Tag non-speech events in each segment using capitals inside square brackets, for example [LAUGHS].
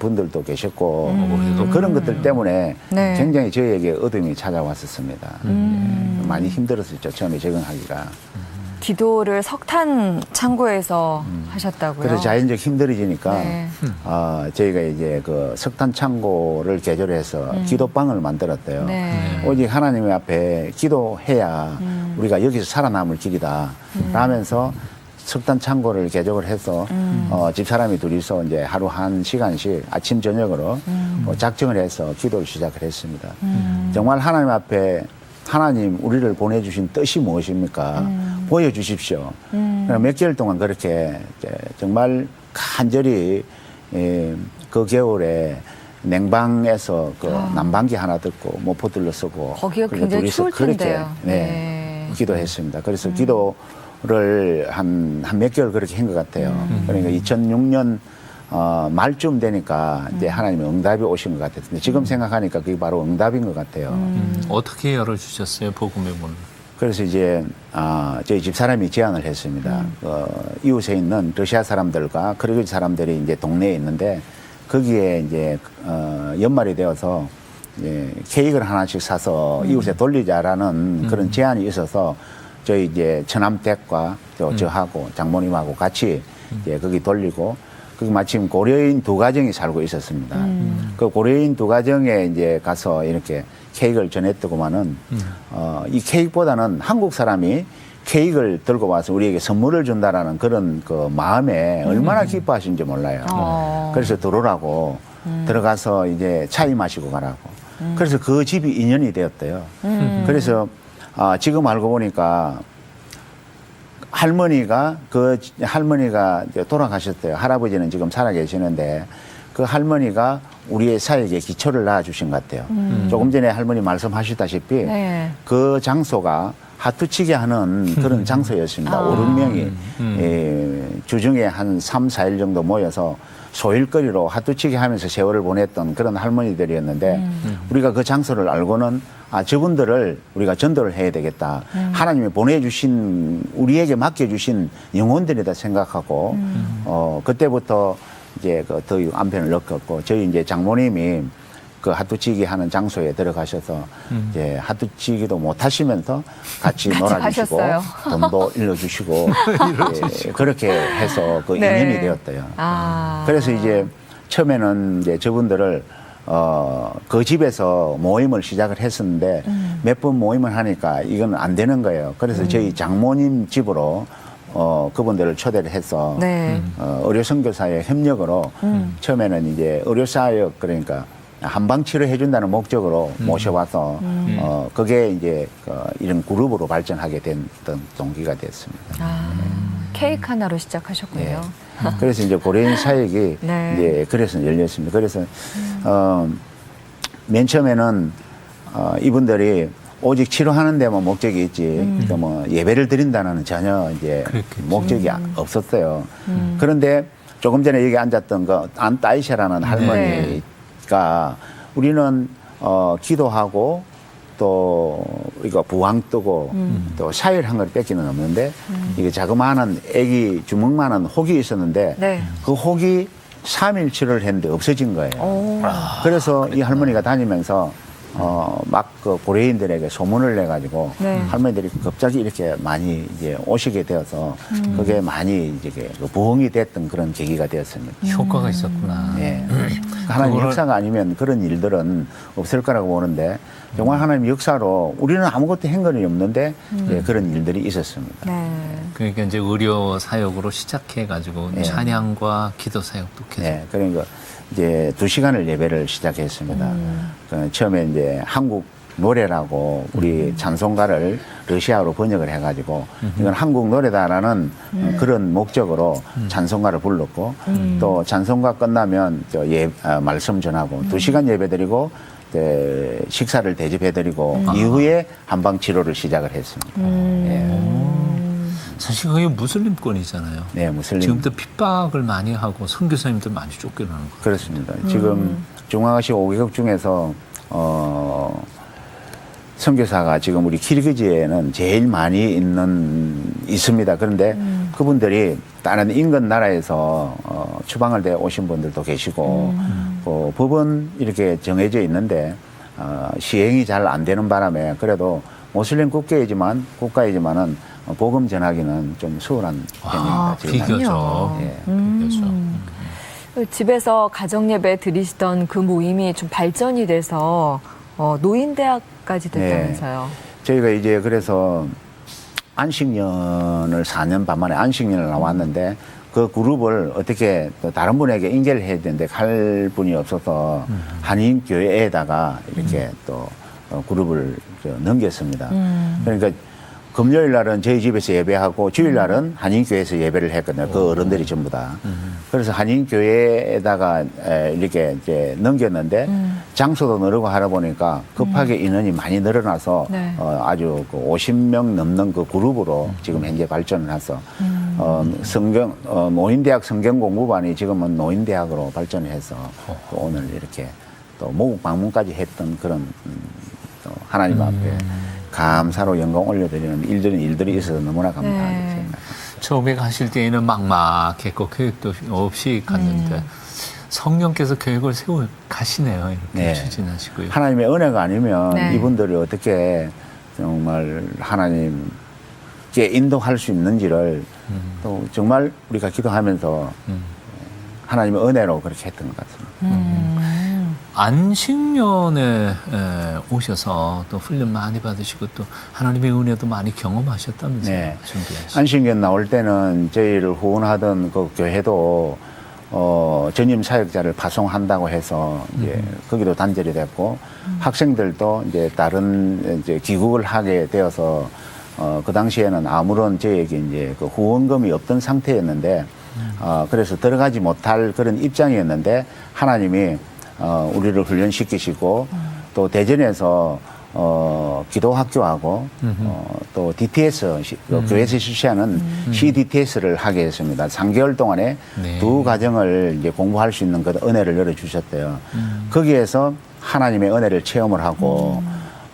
분들도 계셨고 음. 또 그런 것들 때문에 네. 굉장히 저희에게 어둠이 찾아왔었습니다. 음. 예, 많이 힘들었었죠 처음에 적응하기가. 기도를 석탄 창고에서 하셨다고요? 그래서 자연적 힘들어지니까 네. 어, 저희가 이제 그 석탄 창고를 개조해서 기도방을 만들었대요. 음. 네. 오직 하나님 앞에 기도해야 음. 우리가 여기서 살아남을 길이다. 라면서 석탄 창고를 개조를 해서 음. 어, 집사람이 둘이서 이제 하루 한 시간씩 아침 저녁으로 음. 어, 작정을 해서 기도를 시작을 했습니다. 정말 하나님 앞에 하나님 우리를 보내주신 뜻이 무엇입니까? 음. 보여주십시오. 그럼 몇 개월 동안 그렇게 정말 간절히 예, 그 겨울에 냉방에서 그 난방기 하나 듣고 모포들로 쓰고 아. 거기가 굉장히 추울 텐데요. 그렇게 네, 네. 음. 기도했습니다. 그래서 기도 를 한 한 몇 개월 그렇게 한 것 같아요. 음. 그러니까 2006년 어, 말쯤 되니까 이제 음. 하나님의 응답이 오신 것 같았는데 지금 생각하니까 그게 바로 응답인 것 같아요. 음, 어떻게 열어주셨어요 복음의 문을? 그래서 이제 아, 저희 집 사람이 제안을 했습니다. 음. 어, 이웃에 있는 러시아 사람들과 크루즈 사람들이 이제 동네에 있는데 거기에 이제 어, 연말이 되어서 이제 케이크를 하나씩 사서 음. 이웃에 돌리자라는 그런 제안이 있어서 저희 이제 처남댁과 또 저하고 장모님하고 같이 이제 거기 돌리고 거기 마침 고려인 두 가정이 살고 있었습니다. 그 고려인 두 가정에 이제 가서 이렇게 케이크를 전했더구만은 어, 이 케이크보다는 한국 사람이 케이크를 들고 와서 우리에게 선물을 준다라는 그런 그 마음에 얼마나 기뻐하신지 몰라요. 어. 그래서 들어오라고 들어가서 이제 차이 마시고 가라고. 그래서 그 집이 인연이 되었대요. 그래서 아, 지금 알고 보니까 할머니가 그 할머니가 돌아가셨대요. 할아버지는 지금 살아 계시는데 그 할머니가 우리의 사역에 기초를 낳아 주신 것 같아요. 조금 전에 할머니 말씀하셨다시피 네. 그 장소가 하투치게 하는 그런 장소였습니다. 아. 오륙 명이 예, 주중에 한 3, 4일 정도 모여서 소일거리로 하투치게 하면서 세월을 보냈던 그런 할머니들이었는데 우리가 그 장소를 알고는 아 저분들을 우리가 전도를 해야 되겠다. 하나님이 보내주신 우리에게 맡겨주신 영혼들이다 생각하고 어 그때부터 이제 그더 안편을 넣었고 저희 이제 장모님이 그 하투치기 하는 장소에 들어가셔서 이제 하투치기도 못 하시면서 같이 놀아주시고 하셨어요. 돈도 일러주시고 [LAUGHS] 예, 그렇게 해서 그 네. 인연이 되었대요. 아. 그래서 이제 처음에는 이제 저분들을 어, 그 집에서 모임을 시작을 했었는데 음. 몇번 모임을 하니까 이건 안 되는 거예요. 그래서 저희 장모님 집으로 어, 그분들을 초대를 해서 네. 어, 의료 선교사의 협력으로 처음에는 이제 의료 사역 그러니까 한방 치료해 준다는 목적으로 모셔와서 어, 그게 이제 그 이런 그룹으로 발전하게 된 어떤 동기가 됐습니다. 아, 케이크 하나로 시작하셨군요. 예. 그래서 이제 고려인 사역이 [LAUGHS] 네. 이제 그래서 열렸습니다. 그래서 어, 맨 처음에는 어, 이분들이 오직 치료하는 데만 목적이 있지, 그러니까 뭐 예배를 드린다는 전혀 이제 그랬겠죠. 목적이 아- 없었어요. 그런데 조금 전에 여기 앉았던 그 안따이샤라는 할머니 가 우리는 어, 기도하고 또 이거 부항 뜨고 또 샤일 한 걸 뺏기는 없는데 이게 자그마한 애기 주먹만한 혹이 있었는데 네. 그 혹이 삼일 치료를 했는데 없어진 거예요. 오. 그래서 이 할머니가 다니면서 어, 막 그 고려인들에게 소문을 내가지고 네. 할머니들이 갑자기 이렇게 많이 이제 오시게 되어서 그게 많이 이제 그 부흥이 됐던 그런 계기가 되었습니다. 효과가 있었구나. 예. [CLEARS THROAT] 하나님 역사가 아니면 그런 일들은 없을 거라고 보는데 정말 하나님 역사로 우리는 아무것도 행건이 없는데 예, 그런 일들이 있었습니다. 네. 그러니까 이제 의료 사역으로 시작해 가지고 예. 찬양과 기도 사역도 계속. 네, 그러니까 이제 두 시간을 예배를 시작했습니다. 그 처음에 이제 한국 노래라고 우리 찬송가를 러시아어로 번역을 해가지고 이건 한국 노래다라는 그런 목적으로 찬송가를 불렀고 또 찬송가 끝나면 저 예, 아, 말씀 전하고 두 시간 예배드리고 이제 식사를 대접해드리고 이후에 한방 치료를 시작을 했습니다. 사실 그게 무슬림권이잖아요. 예. 네, 무슬림. 지금도 핍박을 많이 하고 선교사님들 많이 쫓겨나는 거. 그렇습니다. 지금 중앙아시아 5개국 중에서 어 선교사가 지금 우리 키르기즈에는 제일 많이 있는 있습니다. 그런데 그분들이 다른 인근 나라에서 어, 추방을 돼 오신 분들도 계시고 그 법은 이렇게 정해져 있는데 어, 시행이 잘 안 되는 바람에 그래도 모슬림 국가이지만 국가이지만은 어, 복음 전하기는 좀 수월한 편입니다. 지금 비교적. 그렇군요. 예. 음. 집에서 가정 예배 드리시던 그 모임이 좀 발전이 돼서 어, 노인대학까지 됐다면서요. 저희가 이제 그래서 안식년을 4년 반 만에 안식년을 나왔는데 그 그룹을 어떻게 또 다른 분에게 인계를 해야 되는데 갈 분이 없어서 한인 교회에다가 이렇게 또 어, 그룹을 저 넘겼습니다. 음. 그러니까 금요일 날은 저희 집에서 예배하고 주일 날은 한인교회에서 예배를 했거든요. 그 어른들이 전부 다. 그래서 한인교회에다가 에, 이렇게 이제 넘겼는데 음. 장소도 늘고 하다 보니까 급하게 인원이 많이 늘어나서 네. 어, 아주 그 50명 넘는 그 그룹으로 지금 현재 발전을 해서 음. 어, 성경 어, 노인대학 성경 공부반이 지금은 노인대학으로 발전해서 또 오늘 이렇게 또 모국 방문까지 했던 그런 음, 또 하나님 앞에 감사로 영광 올려드리는 일들은 일들이 있어서 너무나 감사하게 네. 생각합니다. 처음에 가실 때에는 막막했고 계획도 없이 갔는데 음. 성령께서 계획을 세워 가시네요. 이렇게 네. 추진하시고요. 하나님의 은혜가 아니면 네. 이분들이 어떻게 정말 하나님께 인도할 수 있는지를 음. 또 정말 우리가 기도하면서 음. 하나님의 은혜로 그렇게 했던 것 같습니다. 음. 안식년에 에, 오셔서 또 훈련 많이 받으시고 또 하나님의 은혜도 많이 경험하셨다면서요. 네. 안식년 나올 때는 저희를 후원하던 그 교회도 어, 전임 사역자를 파송한다고 해서 이제 거기도 단절이 됐고 학생들도 이제 다른 이제 귀국을 하게 되어서 어, 그 당시에는 아무런 저에게 이제 그 후원금이 없던 상태였는데 어, 그래서 들어가지 못할 그런 입장이었는데 하나님이 어, 우리를 훈련시키시고 또 대전에서 어, 기도학교하고 어, 또 DTS 시- 그 교회에서 실시하는 CDTS를 하게 했습니다. 3개월 동안에 네. 두 과정을 이제 공부할 수 있는 그 은혜를 열어 주셨대요. 거기에서 하나님의 은혜를 체험을 하고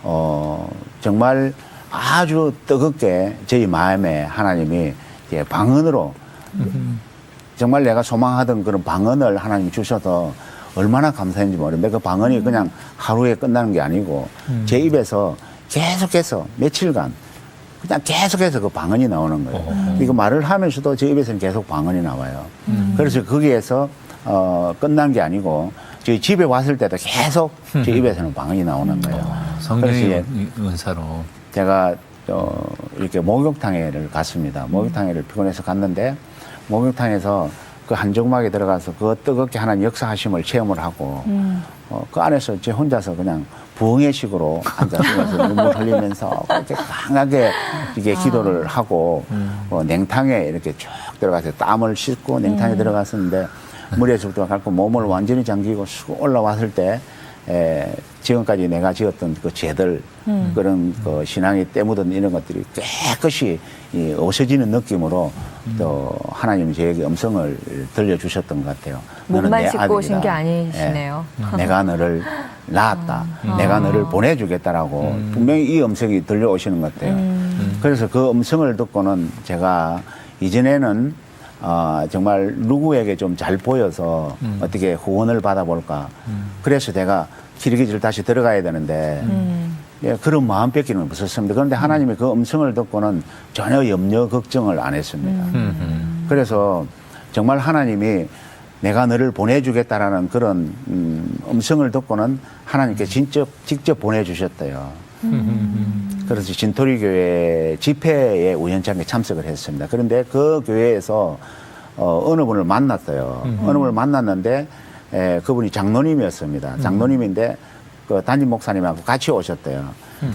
어, 정말 아주 뜨겁게 저희 마음에 하나님이 이제 방언으로 정말 내가 소망하던 그런 방언을 하나님 주셔서 얼마나 감사했는지 모르는데 그 방언이 그냥 하루에 끝나는 게 아니고 제 입에서 계속해서 며칠간 그냥 계속해서 그 방언이 나오는 거예요. 어허. 이거 말을 하면서도 제 입에서는 계속 방언이 나와요. 그래서 거기에서 어, 끝난 게 아니고 저희 집에 왔을 때도 계속 제 입에서는 방언이 나오는 거예요. 이제 은- 은사로. 제가 어, 이렇게 목욕탕에를 갔습니다. 목욕탕에를 피곤해서 갔는데 목욕탕에서 그 한정막에 들어가서 그 뜨겁게 하나님 역사하심을 체험을 하고 음. 어, 그 안에서 제 혼자서 그냥 부흥의식으로 앉아서 [LAUGHS] 눈물 흘리면서 이렇게 강하게 이게 기도를 하고 어, 냉탕에 이렇게 쭉 들어가서 땀을 씻고 냉탕에 들어갔었는데 머리에서부터 갈고 몸을 완전히 잠기고 쑥 올라왔을 때 에, 지금까지 내가 지었던 그 죄들 그런 그 신앙이 때묻은 이런 것들이 깨끗이 이 없어지는 느낌으로 또 하나님 저에게 음성을 들려주셨던 것 같아요. 몸만 내 씻고 오신. 게 아니시네요. 예. 내가 너를 낳았다. 내가 너를 보내주겠다라고 분명히 이 음성이 들려오시는 것 같아요. 그래서 그 음성을 듣고는 제가 이전에는 어, 정말 누구에게 좀 잘 보여서 어떻게 후원을 받아볼까. 그래서 제가 기르기질 다시 들어가야 되는데 음. 예, 그런 마음 뺏기는 없었습니다. 그런데 하나님이 그 음성을 듣고는 전혀 염려, 걱정을 안 했습니다. 음. 그래서 정말 하나님이 내가 너를 보내주겠다라는 그런 음, 음성을 듣고는 하나님께 직접 직접 보내주셨대요. 그래서 진토리 교회 집회에 우연찮게 참석을 했습니다. 그런데 그 교회에서 어, 어느 분을 만났어요. 어느 분을 만났는데 에, 그분이 장로님이었습니다. 장로님인데 그 담임 목사님하고 같이 오셨대요.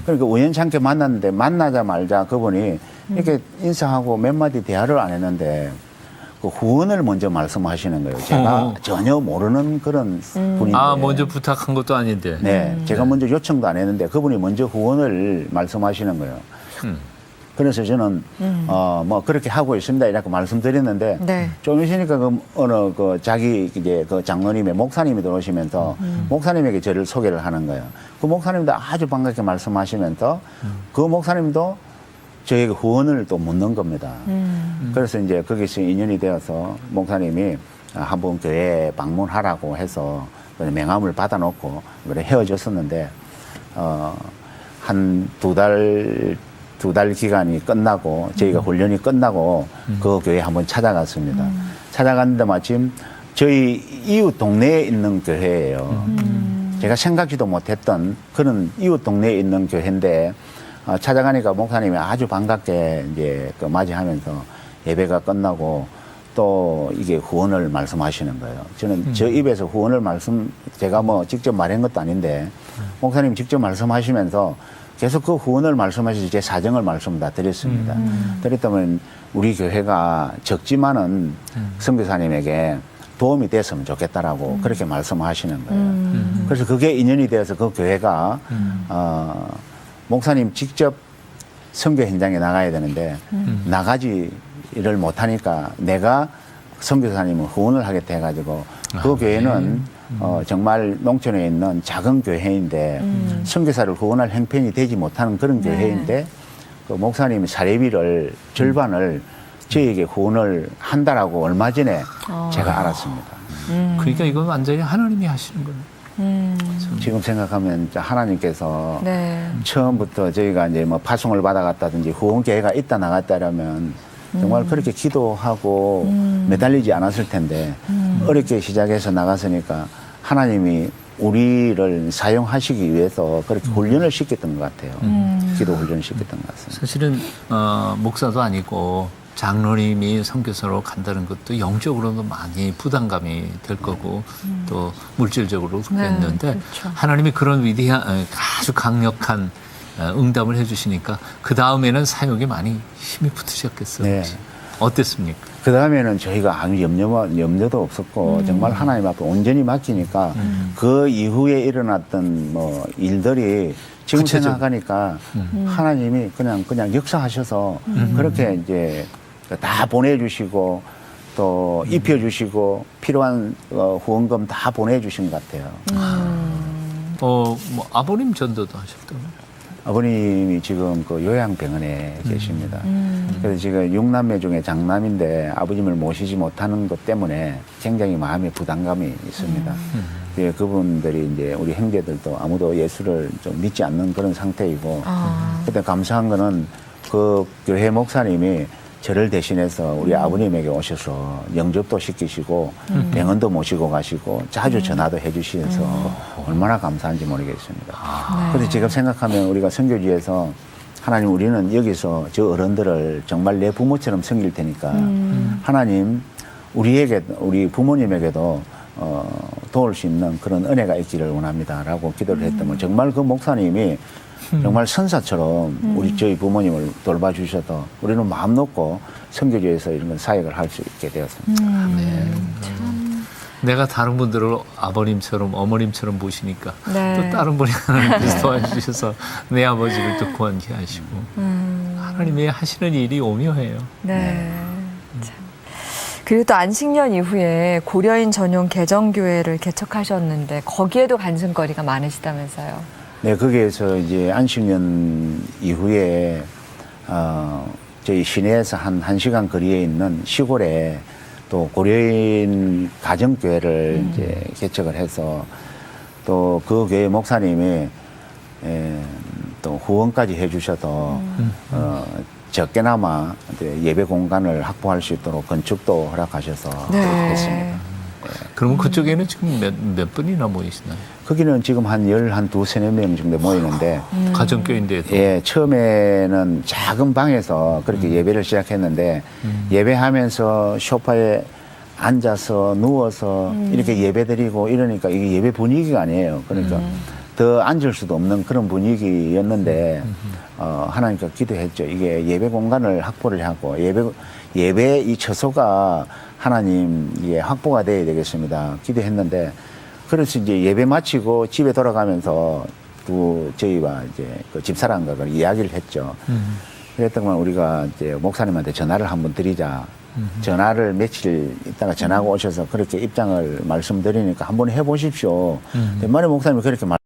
그러니까 우연찮게 만났는데 만나자마자 그분이 이렇게 인사하고 몇 마디 대화를 안 했는데 그 후원을 먼저 말씀하시는 거예요. 제가 어. 전혀 모르는 그런 분인데. 아 먼저 부탁한 것도 아닌데. 네, 제가 먼저 요청도 안 했는데 그분이 먼저 후원을 말씀하시는 거예요. 음. 그래서 저는 어 뭐 그렇게 하고 있습니다 이렇게 말씀드렸는데 네. 좀 있으니까 그 어느 그 자기 이제 그 장로님의 목사님이 들어오시면서 목사님에게 저를 소개를 하는 거예요. 그 목사님도 아주 반갑게 말씀하시면서 그 목사님도 저에게 후원을 또 묻는 겁니다. 음. 그래서 이제 거기서 인연이 되어서 목사님이 한 번 교회 방문하라고 해서 명함을 받아놓고 그래 헤어졌었는데 어, 한 두 달 두 달 기간이 끝나고 저희가 훈련이 끝나고 그 교회 한번 찾아갔습니다. 찾아갔는데 마침 저희 이웃 동네에 있는 교회예요. 제가 생각지도 못했던 그런 이웃 동네에 있는 교회인데 어, 찾아가니까 목사님이 아주 반갑게 이제 그 맞이하면서 예배가 끝나고 또 이게 후원을 말씀하시는 거예요. 저는 저 입에서 후원을 말씀 제가 뭐 직접 말한 것도 아닌데 목사님 직접 말씀하시면서 계속 그 후원을 말씀하셔서 제 사정을 말씀 다 드렸습니다. 드렸다면 우리 교회가 적지만은 선교사님에게 도움이 됐으면 좋겠다라고 그렇게 말씀하시는 거예요. 그래서 그게 인연이 되어서 그 교회가 어, 목사님 직접 선교 현장에 나가야 되는데 나가지를 못하니까 내가 선교사님을 후원을 하겠다 해가지고 그 아, 교회는 어, 정말 농촌에 있는 작은 교회인데 선교사를 후원할 형편이 되지 못하는 그런 네. 교회인데 그 목사님이 사례비를 절반을 저에게 후원을 한다라고 얼마 전에 어. 제가 알았습니다. 그러니까 이건 완전히 하나님이 하시는 거예요. 음, 지금 생각하면 하나님께서 네. 처음부터 저희가 이제 뭐 파송을 받아갔다든지 후원 계획가 있다 나갔다라면 정말 그렇게 기도하고 매달리지 않았을 텐데 어렵게 시작해서 나갔으니까 하나님이 우리를 사용하시기 위해서 그렇게 훈련을 시켰던 것 같아요. 기도 훈련을 시켰던 것 같습니다. 사실은 어, 목사도 아니고 장로님이 선교사로 간다는 것도 영적으로도 많이 부담감이 될 거고 또 물질적으로도 네, 그랬는데 그렇죠. 하나님이 그런 위대한 어, 아주 강력한 어, 응답을 해주시니까 그 다음에는 사역에 많이 힘이 붙으셨겠어요. 네. 어땠습니까? 그 다음에는 저희가 아무 염려, 염려도 없었고 음. 정말 하나님 앞에 온전히 맡기니까 그 이후에 일어났던 뭐 일들이 지금 구체적- 생각하니까 하나님이 그냥 그냥 역사하셔서 그렇게 이제 다 보내주시고 또 입혀주시고 필요한 어, 후원금 다 보내주신 것 같아요. 어, 뭐 아버님 전도도 하셨다고요? 아버님이 지금 그 요양병원에 계십니다. 그래서 지금 육남매 중에 장남인데 아버님을 모시지 못하는 것 때문에 굉장히 마음의 부담감이 있습니다. 예, 그분들이 이제 우리 형제들도 아무도 예수를 좀 믿지 않는 그런 상태이고 아. 그때 감사한 거는 그 교회 목사님이 저를 대신해서 우리 아버님에게 오셔서 영접도 시키시고 병원도 모시고 가시고 자주 전화도 해주시면서 얼마나 감사한지 모르겠습니다. 그래서 지금 생각하면 우리가 선교지에서 하나님 우리는 여기서 저 어른들을 정말 내 부모처럼 섬길 테니까 하나님 우리에게 우리 부모님에게도 어, 도울 수 있는 그런 은혜가 있기를 원합니다라고 기도를 했더니 정말 그 목사님이 정말 선사처럼 우리 저희 부모님을 돌봐주셔서 우리는 마음 놓고 선교지에서 이런 사역을 할 수 있게 되었습니다. 내가 다른 분들을 아버님처럼 어머님처럼 모시니까 네. 또 다른 분이 하나님께서 [LAUGHS] 도와주셔서 내 아버지를 또 구원케 하시고 하나님이 하시는 일이 오묘해요. 네. 참. 그리고 또 안식년 이후에 고려인 전용 개정교회를 개척하셨는데 거기에도 간증거리가 많으시다면서요. 네, 거기에서 이제 안식년 이후에 어, 저희 시내에서 한 1시간 거리에 있는 시골에 또 고려인 가정교회를 이제 개척을 해서 또 그 교회 목사님이 에, 또 후원까지 해주셔서 어, 적게나마 예배 공간을 확보할 수 있도록 건축도 허락하셔서 네. 했습니다. 그러면 그쪽에는 지금 몇, 몇 분이나 모이시나요? 거기는 지금 한 열, 한 두세 명 정도 모이는데 가정교인데도 예, 처음에는 작은 방에서 그렇게 예배를 시작했는데 예배하면서 소파에 앉아서 누워서 이렇게 예배 드리고 이러니까 이게 예배 분위기가 아니에요. 그러니까 더 앉을 수도 없는 그런 분위기였는데 어, 하나님께 기도했죠. 이게 예배 공간을 확보를 하고 예배 예배 이 처소가 하나님 이게 확보가 돼야 되겠습니다. 기도했는데 그래서 이제 예배 마치고 집에 돌아가면서 또 저희와 이제 그 집사람과 그 이야기를 했죠. 그랬더만 우리가 이제 목사님한테 전화를 한번 드리자. 전화를 며칠 있다가 전화가 오셔서 그렇게 입장을 말씀드리니까 한번 해보십시오. 음. 말에 목사님이 그렇게 말.